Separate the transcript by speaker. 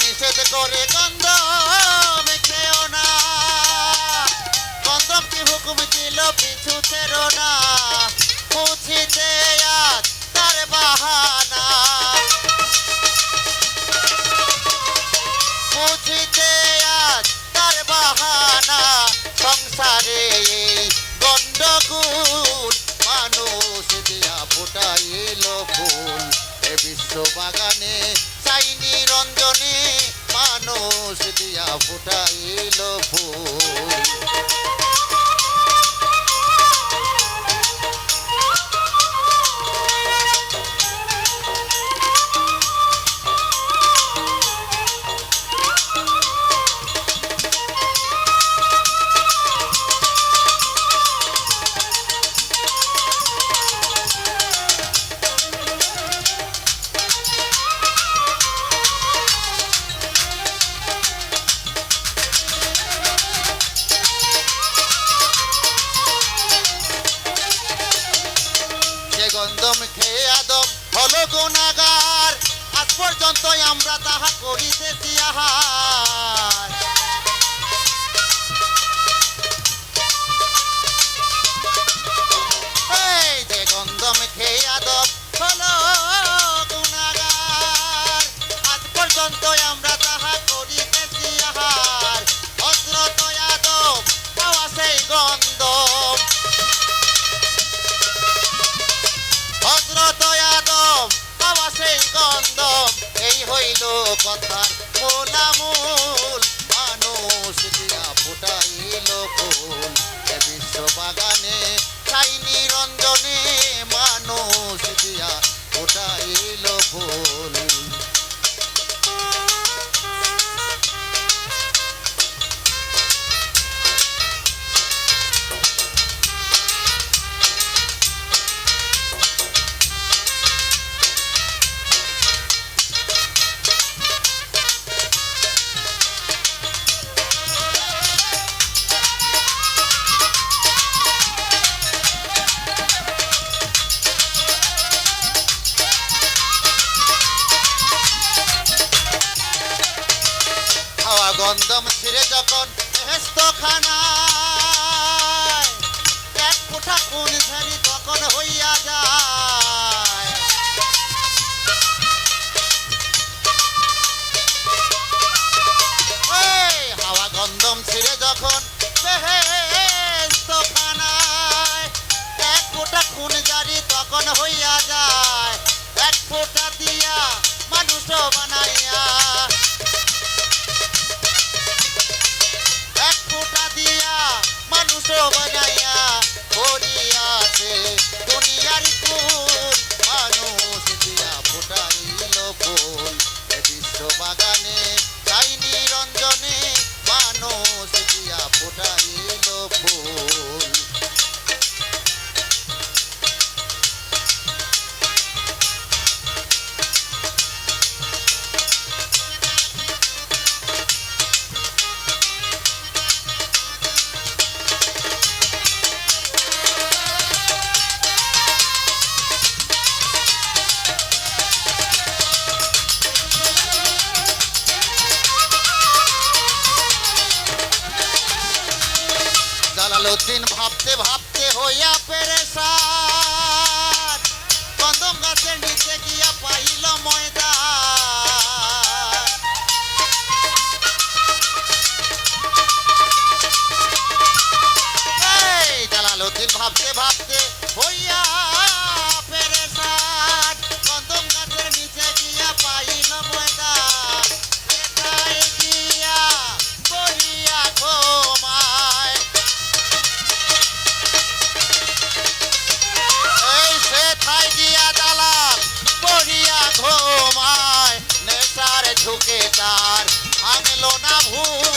Speaker 1: নিষেধ করে গন্ধ মেখেও না। গন্ধম কি হুকুম পিছু না। আজ তার বাহানা। আজ তার বাহানা। সংসারে এই গন্ডগুল মানুষ দিয়া ফুটাইল ফুল। এ বিশ্ব বাগানে চাইনি রঞ্জনে মানুষ দিয়া ফুটাইল গন্ধম খেয়ে আদম হলো গুণাগার। আজ পর্যন্ত আমরা তাহা করিতেছি আহার কথার মূলামূল, মানুষ দিয়া ফুটাইল ফুল। এ বিশ্ব বাগানে চাইনি রঞ্জনে, মানুষ দিয়া ফুটাইল ফুল। গন্ধম ছিঁড়ে যখন হেস্ত এক ফুটা কোন ঝাড়ি তখন হইয়া যায়। হাওয়া যখন এক খুন জারি তখন হইয়া যায়। জালালউদ্দিন ভাবতে ভাবতে হইয়া পেরেছান কদম গাছের নিচে গিয়া পাইল ময়দান। ভাঙলো না ভুল